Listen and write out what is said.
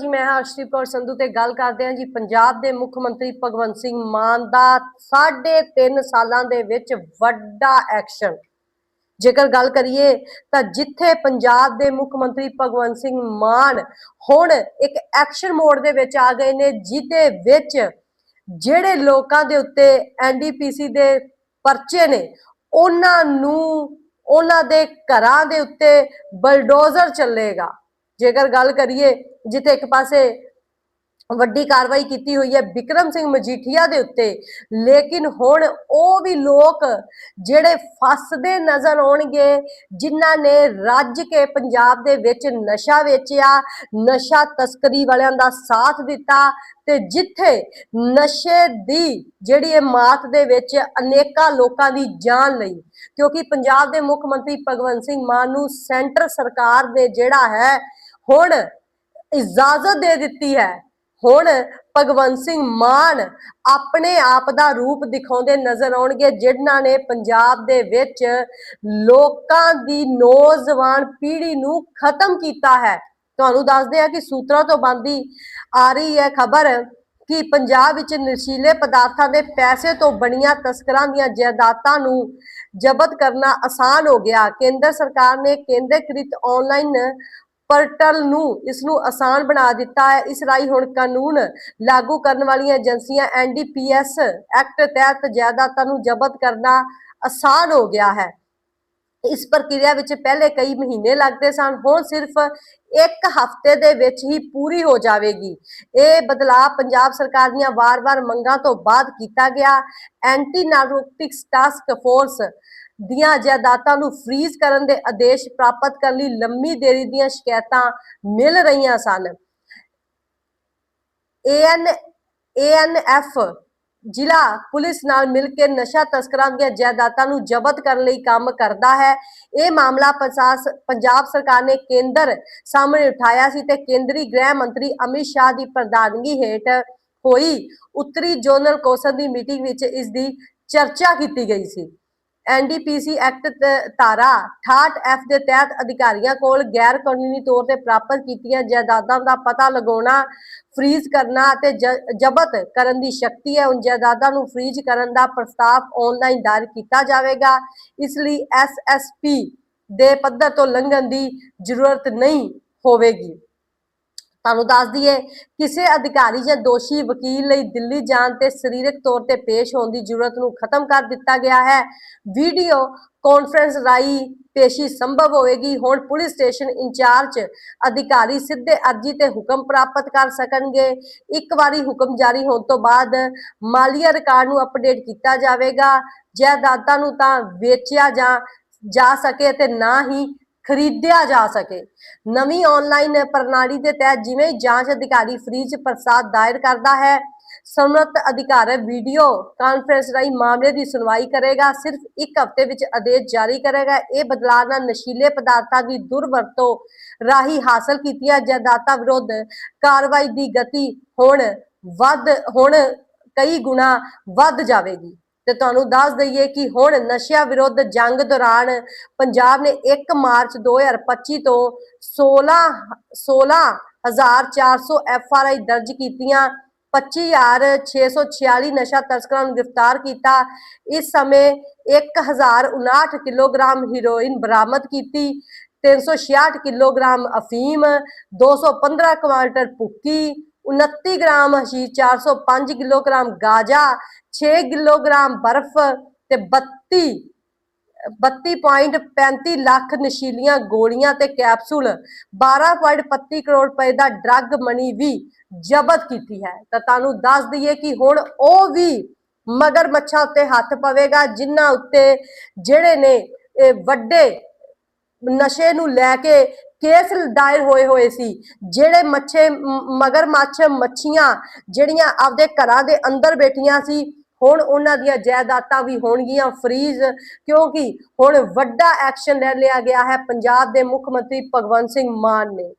ਜੀ, ਮੈਂ ਹਾਂ ਕੌਰ ਸੰਧੂ ਤੇ ਗੱਲ ਕਰਦੇ ਹਾਂ ਜੀ। ਪੰਜਾਬ ਦੇ ਮੁੱਖ ਮੰਤਰੀ ਭਗਵੰਤ ਸਿੰਘ ਮਾਨ ਦਾ ਸਾਢੇ ਤਿੰਨ ਸਾਲਾਂ ਦੇ ਵਿੱਚ ਵੱਡਾ ਐਕਸ਼ਨ। ਜੇਕਰ ਗੱਲ ਕਰੀਏ, ਤਾਂ ਜਿੱਥੇ ਪੰਜਾਬ ਦੇ ਮੁੱਖ ਮੰਤਰੀ ਭਗਵੰਤ ਸਿੰਘ ਮਾਨ ਹੁਣ ਇੱਕ ਐਕਸ਼ਨ ਮੋਡ ਦੇ ਵਿੱਚ ਆ ਗਏ ਨੇ, ਜਿਹਦੇ ਵਿੱਚ ਜਿਹੜੇ ਲੋਕਾਂ ਦੇ ਉੱਤੇ ਐਨਡੀਪੀਸੀ ਦੇ ਪਰਚੇ ਨੇ, ਉਹਨਾਂ ਨੂੰ, ਉਹਨਾਂ ਦੇ ਘਰਾਂ ਦੇ ਉੱਤੇ ਬਲਡੋਜ਼ਰ ਚੱਲੇਗਾ। ਜੇਕਰ ਗੱਲ ਕਰੀਏ, ਜਿੱਥੇ ਇੱਕ ਪਾਸੇ ਵੱਡੀ ਕਾਰਵਾਈ ਕੀਤੀ ਹੋਈ ਹੈ ਵਿਕਰਮ ਸਿੰਘ ਮਜੀਠੀਆ ਦੇ ਉੱਤੇ, ਲੇਕਿਨ ਹੁਣ ਉਹ ਵੀ ਲੋਕ ਜਿਹੜੇ ਫਸਦੇ ਨਜ਼ਰ ਆਉਣਗੇ, ਜਿਨ੍ਹਾਂ ਨੇ ਰੱਜ ਕੇ ਪੰਜਾਬ ਦੇ ਵਿੱਚ ਨਸ਼ਾ ਵੇਚਿਆ, ਨਸ਼ਾ ਤਸਕਰੀ ਵਾਲਿਆਂ ਦਾ ਸਾਥ ਦਿੱਤਾ, ਤੇ ਜਿੱਥੇ ਨਸ਼ੇ ਦੀ ਜਿਹੜੀ ਇਹ ਮਾਤ ਦੇ ਵਿੱਚ ਅਨੇਕਾਂ ਲੋਕਾਂ ਦੀ ਜਾਨ ਲਈ, ਕਿਉਂਕਿ ਪੰਜਾਬ ਦੇ ਮੁੱਖ ਮੰਤਰੀ ਭਗਵੰਤ ਸਿੰਘ ਮਾਨ ਨੂੰ ਸੈਂਟਰ ਸਰਕਾਰ ਨੇ ਜਿਹੜਾ ਹੈ ਹੁਣ ਇਜਾਜ਼ਤ ਦੇ ਦਿੱਤੀ ਹੈ। ਹੁਣ ਭਗਵੰਤ ਸਿੰਘ ਮਾਨ ਆਪਣੇ ਆਪ ਦਾ ਰੂਪ ਦਿਖਾਉਂਦੇ ਨਜ਼ਰ ਆਉਣਗੇ, ਜਿਨ੍ਹਾਂ ਨੇ ਪੰਜਾਬ ਦੇ ਵਿੱਚ ਲੋਕਾਂ ਦੀ ਨੌਜਵਾਨ ਪੀੜ੍ਹੀ ਨੂੰ ਖਤਮ ਕੀਤਾ ਹੈ। ਤੁਹਾਨੂੰ ਦੱਸਦੇ ਆ ਕਿ ਸੂਤਰਾਂ ਤੋਂ ਬੰਦੀ ਆ ਰਹੀ ਹੈ ਖਬਰ ਕਿ ਪੰਜਾਬ ਵਿੱਚ ਨਸ਼ੀਲੇ ਪਦਾਰਥਾਂ ਦੇ ਪੈਸੇ ਤੋਂ ਬਣੀਆਂ ਤਸਕਰਾਂ ਦੀਆਂ ਜਾਇਦਾਦਾਂ ਨੂੰ ਜ਼ਬਤ ਕਰਨਾ ਆਸਾਨ ਹੋ ਗਿਆ। ਕੇਂਦਰ ਸਰਕਾਰ ਨੇ ਕੇਂਦਰੀਕ੍ਰਿਤ ਆਨਲਾਈਨ ਪੋਰਟਲ ਨੂੰ ਇਸ ਨੂੰ ਆਸਾਨ ਬਣਾ ਦਿੱਤਾ ਹੈ। ਇਸ ਰਾਹੀਂ ਹੁਣ ਕਾਨੂੰਨ ਲਾਗੂ ਕਰਨ ਵਾਲੀਆਂ ਏਜੰਸੀਆਂ ਐਨਡੀਪੀਐਸ ਐਕਟ ਤਹਿਤ ਜਾਇਦਾਦਾਂ ਨੂੰ ਜ਼ਬਤ ਕਰਨਾ ਆਸਾਨ ਹੋ ਗਿਆ ਹੈ। ਇਸ ਪ੍ਰਕਿਰਿਆ ਵਿੱਚ ਪਹਿਲੇ ਕਈ ਮਹੀਨੇ ਲੱਗਦੇ ਸਨ। ਹੁਣ ਸਿਰਫ ਇੱਕ ਹਫ਼ਤੇ ਦੇ ਵਿੱਚ ਹੀ ਪੂਰੀ ਹੋ ਜਾਵੇਗੀ। ਇਹ ਬਦਲਾਅ ਪੰਜਾਬ ਸਰਕਾਰ ਦੀਆਂ ਵਾਰ-ਵਾਰ ਮੰਗਾਂ ਤੋਂ ਬਾਅਦ ਕੀਤਾ ਗਿਆ। ਐਂਟੀ ਨਾਰਕੋਟਿਕਸ ਟਾਸਕ ਫੋਰਸ ਦੀਆਂ ਜਾਇਦਾਦਾਂ ਨੂੰ ਫ੍ਰੀਜ਼ ਕਰਨ ਦੇ ਆਦੇਸ਼ ਪ੍ਰਾਪਤ ਕਰਨ ਲਈ ਲੰਮੀ ਦੇਰੀ ਦੀਆਂ ਸ਼ਿਕਾਇਤਾਂ ਮਿਲ ਰਹੀਆਂ ਸਨ। ਏਐਨ ਏਐਨਐਫ ਜ਼ਿਲ੍ਹਾ ਪੁਲਿਸ ਨਾਲ ਮਿਲ ਕੇ ਨਸ਼ਾ ਤਸਕਰਾਂ ਦੀਆਂ ਜਾਇਦਾਦਾਂ ਨੂੰ ਜ਼ਬਤ ਕਰਨ ਲਈ ਕੰਮ ਕਰਦਾ ਹੈ। ਇਹ ਮਾਮਲਾ ਪ੍ਰਸ਼ਾਸ- ਪੰਜਾਬ ਸਰਕਾਰ ਨੇ ਕੇਂਦਰ ਸਾਹਮਣੇ ਉਠਾਇਆ ਸੀ ਤੇ ਕੇਂਦਰੀ ਗ੍ਰਹਿ ਮੰਤਰੀ ਅਮਿਤ ਸ਼ਾਹ ਦੀ ਪ੍ਰਧਾਨਗੀ ਹੇਠ ਹੋਈ। ਉੱਤਰੀ ਜ਼ੋਨਲ ਕੌਂਸਲ ਦੀ ਮੀਟਿੰਗ ਵਿੱਚ ਇਸ ਦੀ ਚਰਚਾ ਕੀਤੀ ਗਈ ਸੀ। ਐਨਡੀਪੀਸੀ ਐਕਟ ਤ- ਧਾਰਾ 68 ਐਫ ਦੇ ਤਹਿਤ ਅਧਿਕਾਰੀਆਂ ਕੋਲ ਗੈਰ ਕਾਨੂੰਨੀ ਤੌਰ ਤੇ ਪ੍ਰਾਪਤ ਕੀਤੀਆਂ ਜਾਇਦਾਦਾਂ ਦਾ ਪਤਾ ਲਗਾਉਣਾ ਫ੍ਰੀਜ਼ ਕਰਨਾ ਅਤੇ ਜ਼ਬਤ ਕਰਨ ਦੀ ਸ਼ਕਤੀ ਹੈ, ਉਨ ਜਾਇਦਾਦਾਂ ਨੂੰ ਫ੍ਰੀਜ਼ ਕਰਨ ਦਾ ਪ੍ਰਸਤਾਵ ਆਨਲਾਈਨ ਦਾਇਰ ਕੀਤਾ ਜਾਵੇਗਾ। ਇਸ ਲਈ ਐਸਐਸਪੀ ਦੇ ਪੱਧਰ ਤੋਂ ਲੰਘਣ ਦੀ ਜ਼ਰੂਰਤ ਨਹੀਂ ਹੋਵੇਗੀ। ਤੁਹਾਨੂੰ ਦੱਸ ਦਈਏ, ਕਿਸੇ ਅਧਿਕਾਰੀ ਜਾਂ ਦੋਸ਼ੀ ਵਕੀਲ ਲਈ ਦਿੱਲੀ ਜਾਣ ਤੇ ਸਰੀਰਕ ਤੌਰ ਤੇ ਪੇਸ਼ ਹੋਣ ਦੀ ਜ਼ਰੂਰਤ ਨੂੰ ਖਤਮ ਕਰ ਦਿੱਤਾ ਗਿਆ ਹੈ। ਵੀਡੀਓ ਕਾਨਫਰੰਸ ਰਾਹੀਂ ਪੇਸ਼ੀ ਸੰਭਵ ਹੋਵੇਗੀ। ਹੁਣ ਪੁਲਿਸ ਸਟੇਸ਼ਨ ਇੰਚਾਰਜ ਅਧਿਕਾਰੀ ਸਿੱਧੇ ਅਰਜੀ ਤੇ ਹੁਕਮ ਪ੍ਰਾਪਤ ਕਰ ਸਕਣਗੇ। ਇੱਕ ਵਾਰੀ ਹੁਕਮ ਜਾਰੀ ਹੋਣ ਤੋਂ ਬਾਅਦ ਮਾਲੀਆ ਰਿਕਾਰਡ ਨੂੰ ਅਪਡੇਟ ਕੀਤਾ ਜਾਵੇਗਾ। ਜਾਇਦਾਦਾਂ ਨੂੰ ਤਾਂ ਵੇਚਿਆ ਜਾਂ ਜਾ ਸਕੇ ਤੇ ਨਾ ਹੀ ਖਰੀਦਿਆ ਜਾ ਸਕੇ। ਨਵੀਂ ਆਨਲਾਈਨ ਪ੍ਰਣਾਲੀ ਦੇ ਤਹਿਤ ਜਿਵੇਂ ਜਾਂਚ ਅਧਿਕਾਰੀ ਫ੍ਰੀਜ ਪ੍ਰਸਾਦ ਦਾਇਰ ਕਰਦਾ ਹੈ, ਸਮਰੱਥ ਅਧਿਕਾਰੀ ਵੀਡੀਓ ਕਾਨਫਰੰਸ ਰਾਹੀਂ ਮਾਮਲੇ ਦੀ ਸੁਣਵਾਈ ਕਰੇਗਾ, ਸਿਰਫ ਇੱਕ ਹਫ਼ਤੇ ਵਿੱਚ ਆਦੇਸ਼ ਜਾਰੀ ਕਰੇਗਾ। ਇਹ ਬਦਲਾਅ ਨਾਲ ਨਸ਼ੀਲੇ ਪਦਾਰਥਾਂ ਦੀ ਦੁਰਵਰਤੋਂ ਰਾਹੀਂ ਹਾਸਲ ਕੀਤੀਆਂ ਜਾਇਦਾਦਾਂ ਵਿਰੁੱਧ ਕਾਰਵਾਈ ਦੀ ਗਤੀ ਹੁਣ ਵੱਧ, ਹੁਣ ਕਈ ਗੁਣਾ ਵੱਧ ਜਾਵੇਗੀ। ਤੇ ਤੁਹਾਨੂੰ ਦੱਸ ਦਈਏ ਕਿ ਹੁਣ ਨਸ਼ਿਆਂ ਵਿਰੁੱਧ ਜੰਗ ਦੌਰਾਨ ਪੰਜਾਬ ਨੇ 1 ਮਾਰਚ 2025 ਤੋਂ 16 16400 ਐਫ ਦਰਜ ਕੀਤੀਆਂ। 25646 ਨਸ਼ਾ ਤਸਕਰਾਂ ਨੂੰ ਗ੍ਰਿਫਤਾਰ ਕੀਤਾ। ਇਸ ਸਮੇਂ 1059 ਕਿਲੋਗ੍ਰਾਮ ਹੀਰੋਇਨ ਬਰਾਮਦ ਕੀਤੀ 366 ਕਿਲੋਗ੍ਰਾਮ ਅਫੀਮ 215 ਕੁਆਂਟਲ ਭੁੱਕੀ 29 ਗ੍ਰਾਮ ਹਸ਼ੀਸ਼ 405 ਕਿਲੋਗ੍ਰਾਮ ਗਾਜਾ 6 ਕਿਲੋਗ੍ਰਾਮ ਬਰਫ਼ ਤੇ 32 32.35 ਲੱਖ ਨਸ਼ੀਲੀਆਂ ਗੋਲੀਆਂ ਤੇ ਕੈਪਸੂਲ। 12.25 ਕਰੋੜ ਰੁਪਏ ਦਾ ਡਰੱਗ ਮਨੀ ਵੀ ਜ਼ਬਤ ਕੀਤੀ ਹੈ। ਤਾਂ ਤੁਹਾਨੂੰ ਦੱਸ ਦਈਏ ਕਿ ਹੁਣ ਉਹ ਵੀ ਮਗਰ ਮੱਛਾਂ ਉੱਤੇ ਹੱਥ ਪਵੇਗਾ, ਜਿਨ੍ਹਾਂ ਉੱਤੇ ਜਿਹੜੇ ਨੇ ਇਹ ਵੱਡੇ ਨਸ਼ੇ ਨੂੰ ਲੈ ਕੇ ਕੇਸ ਦਾਇਰ ਹੋਏ ਹੋਏ ਸੀ। ਜਿਹੜੇ ਮੱਛੇ ਮਗਰ ਮੱਛ ਮੱਛੀਆਂ ਜਿਹੜੀਆਂ ਆਪਦੇ ਘਰਾਂ ਦੇ ਅੰਦਰ ਬੈਠੀਆਂ ਸੀ, ਹੁਣ ਉਹਨਾਂ ਦੀਆਂ ਜਾਇਦਾਦਾਂ ਵੀ ਹੋਣਗੀਆਂ ਫਰੀਜ਼ ਕਿਉਂਕਿ ਹੁਣ ਵੱਡਾ ਐਕਸ਼ਨ ਲੈ ਲਿਆ ਗਿਆ ਹੈ ਪੰਜਾਬ ਦੇ ਮੁੱਖ ਮੰਤਰੀ ਭਗਵੰਤ ਸਿੰਘ ਮਾਨ ਨੇ।